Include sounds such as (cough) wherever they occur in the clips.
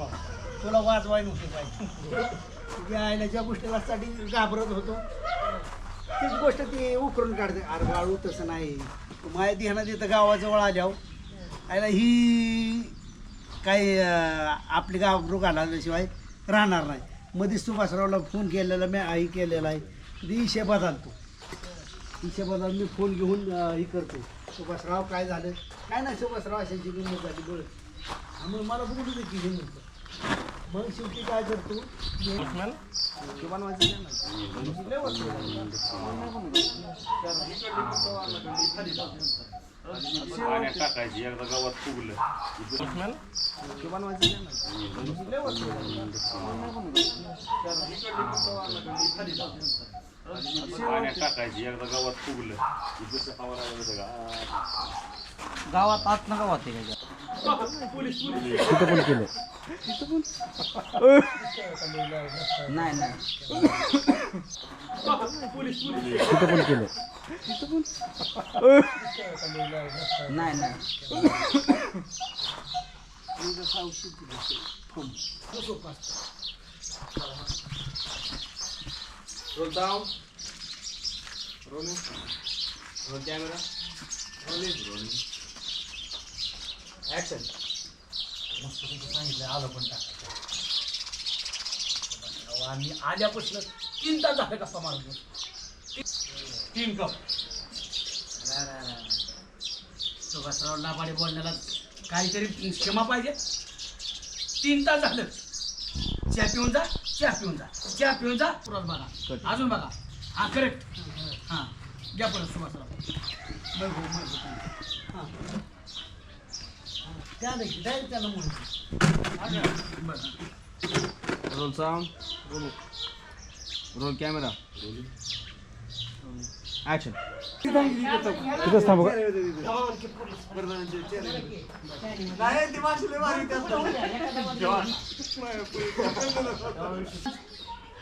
बी तुला वाजवाय नव्हते पाहिजे तुझ्या आईला ज्या गोष्टीला साठी घाबरत होतो तीच गोष्ट ती उकरून काढते. अरे बाळू तसं नाही. तू माया ध्यानात येतं गावाजवळ आल्यावर आईला ही काही आपली गावरू घालवल्याशिवाय राहणार नाही. मध्येच सुभाषरावला फोन केलेला मी आई केलेला आहे. ती इशे बदलतो. इशे बदल मी फोन घेऊन हे करतो. सुभाषराव काय झालं? काय नाही सुभाषराव अशाची गंमत झाली. बोल. मग मला बोलू दे की हे म्हणतो. मग शेवटी काय करतो? मी- बनवायचं नाही? ना. लय वस्तू पाण्यात टाकायची एकदा गावात फुगलं. ते बनवायचं नाही? ना. लय वस्तू पाण्यात टाकायची एकदा गावात फुगलं. गावात आत ना गावात आहे का नाही नाही नाही नाही Roll down. Rolling. Roll camera. Rolling. Rolling. Action. सांगितलं आलं पण टाकायचं आम्ही आल्यापासून तीन तास झाले कसा मारतो तीन कप. सुभाषराव लाभाडे बोलण्याला काहीतरी क्षमा पाहिजे. तीन तास झालं. चहा पिऊन जा चहा पिऊन जा चहा पिऊन जा परत बघा. अजून बघा. हा करेक्ट हां घ्या परत सुभाषराव. बघ. हो, Roll sound. Roll. Roll camera. Action.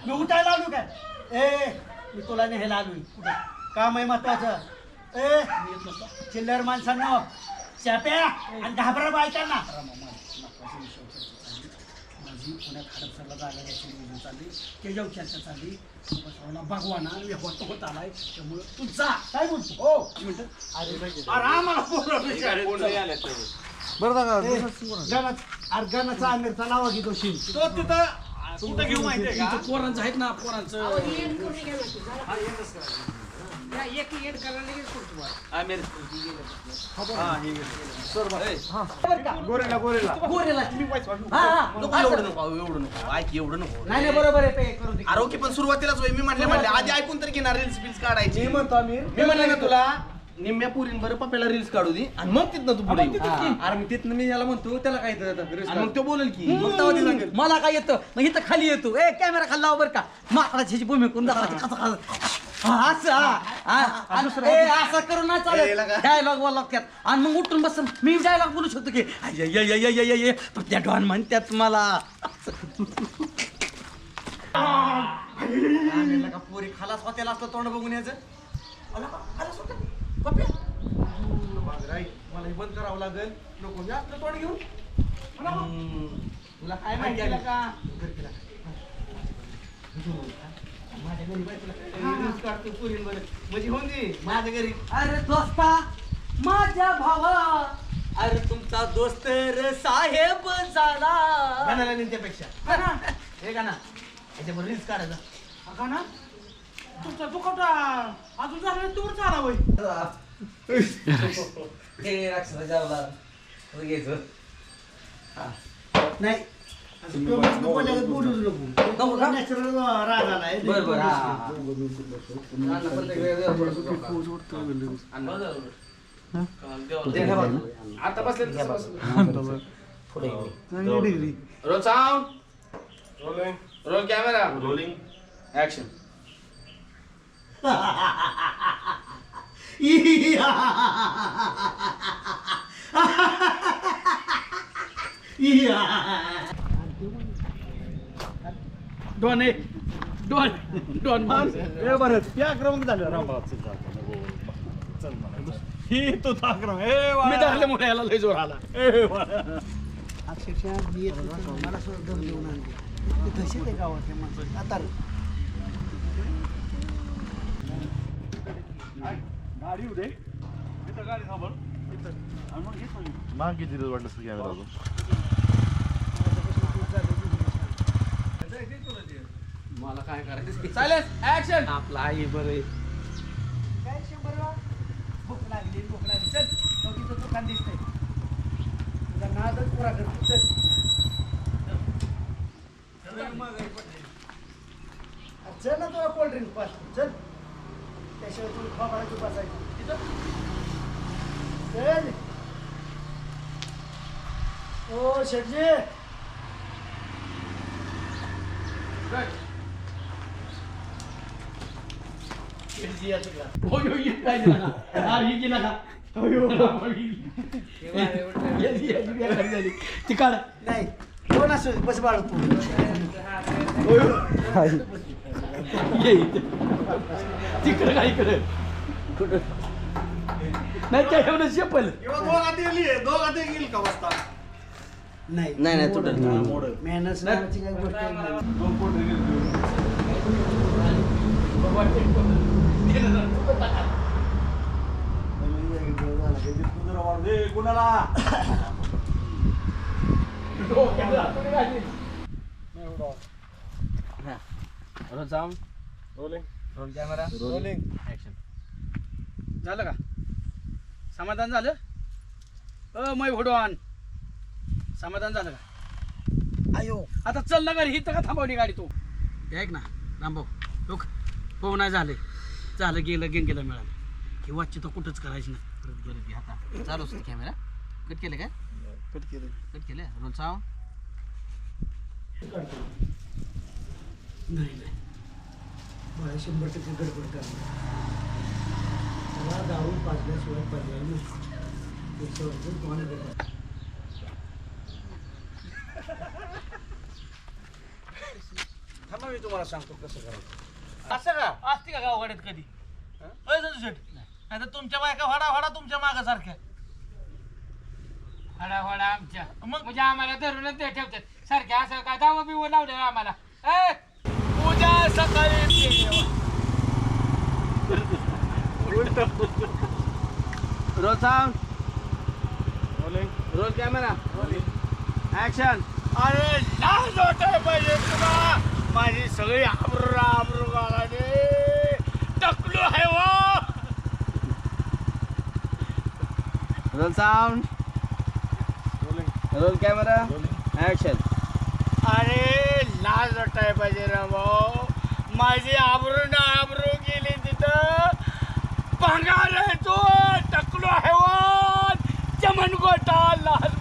मी उठायला आलो काय ए मी तुला न्यायला आलोय कुठं काम आहे महत्वाचं ए चिल्लर माणसांना चाप्या आणि घाबरा बायकांना माझी पुण्यात हडपसरला जागा नियोजन चालली त्याच्यावर चर्चा चालली भगवाना व्यवहार होत आलाय त्यामुळे तू जा काय बोलतो हो अरे आम्हाला बोलवलं. बरं दादा ए, गाण्यात अरे गाण्याचा आमिरचा नाव घेतो शिव तो तिथं कुठं घेऊ का तुमचं पोरांचं आहेत ना पोरांचं गोरेला गोरेला. गोरेला. नको एवढं नको एवढं नको. ऐक एवढं नको. नाही नाही बरोबर आहे पे करू दे. आरोग्य पण सुरुवातीलाच होय. मी म्हणले म्हणले आधी ऐकून तर घेणार रील्स बिल्स काढायची. मी म्हणतो आम्ही. मी म्हणलं ना तुला निम्म्या पुरीन बरं पप्याला रील्स काढू दे. आणि मग तिथनं तू पुढे येऊ. अरे मी तिथनं मी याला म्हणतो त्याला काय आणि मग तो बोलेल की मग तेव्हा ते सांगेल. मला काय येतं? मग इथं खाली येतो. ए कॅमेरा खाली लाव बरं का. माकडाची भूमी दाखवायची कसं कसं हा, असं हा. हा, ए, असं करून नाही ए, लगा. चालत डायलॉग बोला त्यात आणि मग उठून बस मी डायलॉग बोलू शकतो की अय, अय, अय, अय, अय, अय, अय, पण त्या डॉन म्हणतात मला. पोरी खालास हॉटेल असलं तोंड बघून यायचं. पप्या. मला हे बंद करावं लागेल. नको मी आपलं तोंड घेऊन. तुला काय माहिती आहे? का माझ्या घरी बाई तुला काढतो पुरींवर. म्हणजे होऊन दे माझ्या घरी. अरे दोस्ता माझ्या भावा अरे तुमचा दोस्त रे साहेब झाला. गाण्याला नेत्यापेक्षा हे का ना याच्यावर रील्स काढायचा. का ना तुमचा दुखवटा अजून झाला तूर चाला होय. हे. असं घ्यायचं नाही नको का? नॅचरल राग आलाय बरं बरं हा आता बसले पुढे roll sound rolling roll camera rolling action Don आहे डॉन डॉन हे बरं ते आक्रमक झालं रामभाऊ ही तो आक्रम ए मी धरल्यामुळे याला लय जोर आला. अक्षरशः मी येत मला सुद्धा दम देऊन आणले. ते तसेच आहे गावातले माणसं. आता गाडी उदे गाडी थांबल मग किती वाटलं असतं कॅमेरा अजून. मला काय करायचं? चालेल ऍक्शन आपला आई बरं काय शंभर वेळा? भूक लागली भूक लागली. चल चौकीचं दुकान दिसतंय. तुझा नादच पुरा करतो चल. चल. ना तुला कोल्ड्रिंक पास चल. त्याशिवाय तू खोबराची बसायची. तिथं चल. ओ शेटजी नाही कोण असो बस बाळ तू तिकडे काय इकडे नाही काय एवढं चप्पल किंवा दोघात येईल दोघात येईल का वाजता नाही नाही, नाही, तुटत नाही. मेहनत नावाची काही गोष्ट आहे नाही. वाढ कुणाला? रोल कॅमेरा रोलिंग ऍक्शन झालं का? समाधान झालं? अ मै भडवान. समाधान झालं का? आयो. आता चल ना घरी इथं का थांबवली गाडी तू? ऐक ना रामभाऊ लोक हो नाही झाले. झालं गेलं गेन गेलं मिळालं. की वाच्य तर कुठंच करायची नाही. परत गेलं की आता चालू असते कॅमेरा कट केलं काय? कट केलं. कट केलं. रोल चाव. नाही नाही. मला शंभर टक्के गडबड करणार. मला दारू पाजल्याशिवाय पर्याय नाही. त्याच्यावर तुम्हाला गडबड? थांबा मी तुम्हाला सांगतो कसं करायचं. असं का असते का गावगाड्यात कधी शेट नाही तर तुमच्या बायका व्हाडा व्हाडा तुमच्या मागासारख्या? हडा हडा आमच्या. मग? म्हणजे आम्हाला धरूनच ते ठेवतात. सारखे असं काय दावा बिव लावले आम्हाला? ए, पूजा सकाळी roll sound roll camera action अरे पाहिजे तुला. माझी सगळी आबरू आबरू गावाने टकलो आहे वा roll sound roll camera action अरे लाज वाटाय पाहिजे रे भाऊ. माझी आबरू ना आबरू गेली तिथं. भंगार आहे तो टकलो हैवान चमन गोटा लाल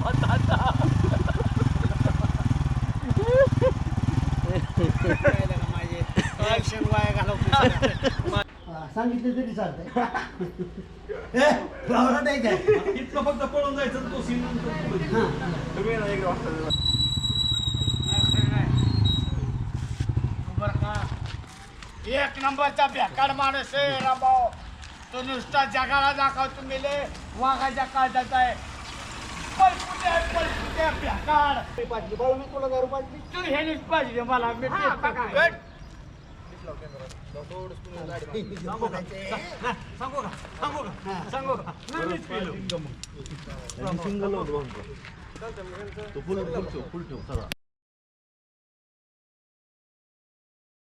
हा, (laughs) सांगितलं तरी चालतंय. (laughs) नाही काय? फक्त पळून जायचं तो सीन हा. तुम्ही ना एक वाजता बरं का एक नंबरचा बेकार माणूस आहे रामभाऊ तो नुसता जगाला दाखवतो मेले वाघाच्या काळजात आहे. बेकार. पाजली बाळू मी तुला दारू पाजली? तू हे नीट पाहिजे मला मी तेच बघा. सांगू का